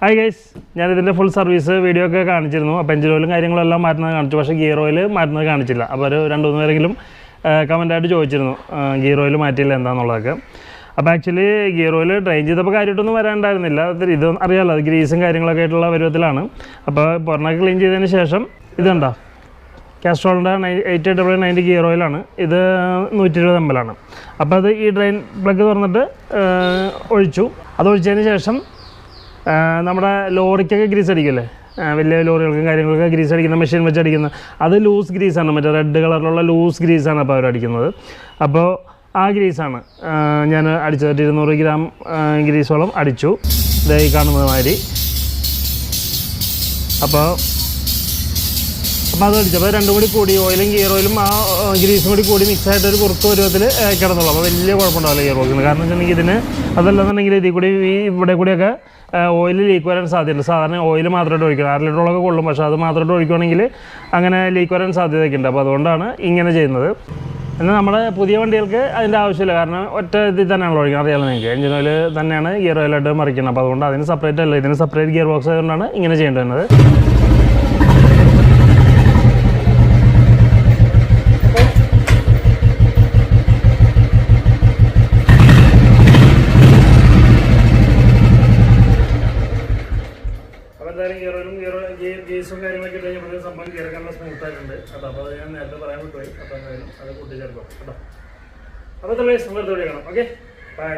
Hi guys ഞാൻ ഇതിന്റെ full service video ഒക്കെ കാണിച്ചിരുന്നു. അപ്പോൾ എഞ്ചിൻ ഓയിലും കാര്യങ്ങളെല്ലാം മാറ്റുന്നത് കാണിച്ചു. പക്ഷേ ഗിയർ ഓയിൽ മാറ്റുന്നത് കാണിച്ചില്ല. അപ്പോൾ ഒരു രണ്ട് മൂന്ന് പേരെങ്കിലും കമന്റായിട്ട് ചോദിച്ചിരുന്നു. ഗിയർ ഓയിൽ മാറ്റിയില്ല എന്താണെന്നുള്ളതൊക്കെ അപ്പോൾ ആക്ച്വലി ഗിയർ ഓയിൽ ട്രെയിൻ ചെയ്തപ്പോൾ കാര്യമായിട്ടൊന്നും വരാണ്ടായിരുന്നില്ല. ഇത് അറിയാമല്ലോ അത് ഗ്രീസും കാര്യങ്ങളൊക്കെ ആയിട്ടുള്ള പരുവത്തിലാണ്. അപ്പോൾ പുറമൊക്കെ ക്ലീൻ ചെയ്തതിന് ശേഷം ഇതുണ്ടോ കാസ്ട്രോളിന്റെ എയ്റ്റ് ഡബിൾ നയന്റി ഗിയർ ഓയിലാണ് ഇത് നൂറ്റി ഇരുപത് എം ആണ്. അപ്പോൾ അത് ഈ ഡ്രെയിൻ പ്ലഗ് തുറന്നിട്ട് ഒഴിച്ചു. അത് ഒഴിച്ചതിന് ശേഷം നമ്മുടെ ലോറിക്കൊക്കെ ഗ്രീസ് അടിക്കില്ലേ? വലിയ ലോറികൾക്കും കാര്യങ്ങൾക്കൊക്കെ ഗ്രീസ് അടിക്കുന്ന മെഷീൻ വെച്ച് അടിക്കുന്ന അത് ലൂസ് ഗ്രീസാണ് മറ്റേ റെഡ് കളറിലുള്ള ലൂസ് ഗ്രീസാണ് അപ്പോൾ അവർ അടിക്കുന്നത്. അപ്പോൾ ആ ഗ്രീസാണ് ഞാൻ അടിച്ചത്. ഇരുന്നൂറ് ഗ്രാം ഗ്രീസോളം അടിച്ചു. ഇതായി കാണുന്നത് മാതിരി. അപ്പോൾ അപ്പോൾ അത് അടിച്ചപ്പോൾ രണ്ടും കൂടി കൂടി ഓയിലും ഗിയർ ഓയിലും ആ ഗ്രീസും കൂടി കൂടി മിക്സ് ആയിട്ട് ഒരു പുറത്ത് പരുവത്തിൽ കിടന്നുള്ളൂ അപ്പോൾ വലിയ കുഴപ്പമുണ്ടാവില്ല ഗിയർ ബോക്സിന് കാരണം വെച്ചിട്ടുണ്ടെങ്കിൽ ഇതിന് അതല്ലെന്നുണ്ടെങ്കിൽ ഇതിൽ കൂടി ഈ ഇവിടെ കൂടിയൊക്കെ ഓയിൽ ലീക്ക് വരാൻ സാധ്യതയുണ്ട്. സാധാരണ ഓയിൽ മാത്രമായിട്ട് ഒഴിക്കണം. അര ലിറ്ററോളൊക്കെ കൊള്ളും. പക്ഷേ അത് മാത്രമായിട്ട് ഒഴിക്കുകയാണെങ്കിൽ അങ്ങനെ ലീക്ക് വരാൻ സാധ്യതയൊക്കെ ഉണ്ട് അപ്പോൾ അതുകൊണ്ടാണ് ഇങ്ങനെ ചെയ്യുന്നത്. എന്നാൽ നമ്മുടെ പുതിയ വണ്ടികൾക്ക് അതിന്റെ ആവശ്യമില്ല. കാരണം ഒറ്റ ഇതിൽ തന്നെയാണല്ലോ ഒഴിക്കണം അറിയാലോ നിങ്ങൾക്ക്. എഞ്ചിൻ ഓയിൽ തന്നെയാണ് ഗിയർ ഓയിലായിട്ട് മറിക്കുന്നത്. അപ്പോൾ അതുകൊണ്ട് അതിന് സെപ്പറേറ്റ് അല്ല ഇതിന് സെപ്പറേറ്റ് ഗിയർ ബോക്സ് ആയതുകൊണ്ടാണ് ഇങ്ങനെ ചെയ്യേണ്ടി എന്തായാലും ഗിയറും ഗിയർ ഗേസും കാര്യങ്ങളൊക്കെ ഇട്ട് കഴിഞ്ഞപ്പോൾ സംഭവം കയറിക്കാനുള്ള സ്മൂത്ത് ആയിട്ടുണ്ട്. കേട്ടോ അപ്പോൾ അത് ഞാൻ നേരത്തെ പറയാൻ വിട്ടുപോയി. അപ്പോൾ എന്തായാലും അത് കൂട്ടിച്ചേർക്കും കേട്ടോ. അപ്പോൾ തന്നെ സമയത്ത് വിളിക്കണം. Okay bye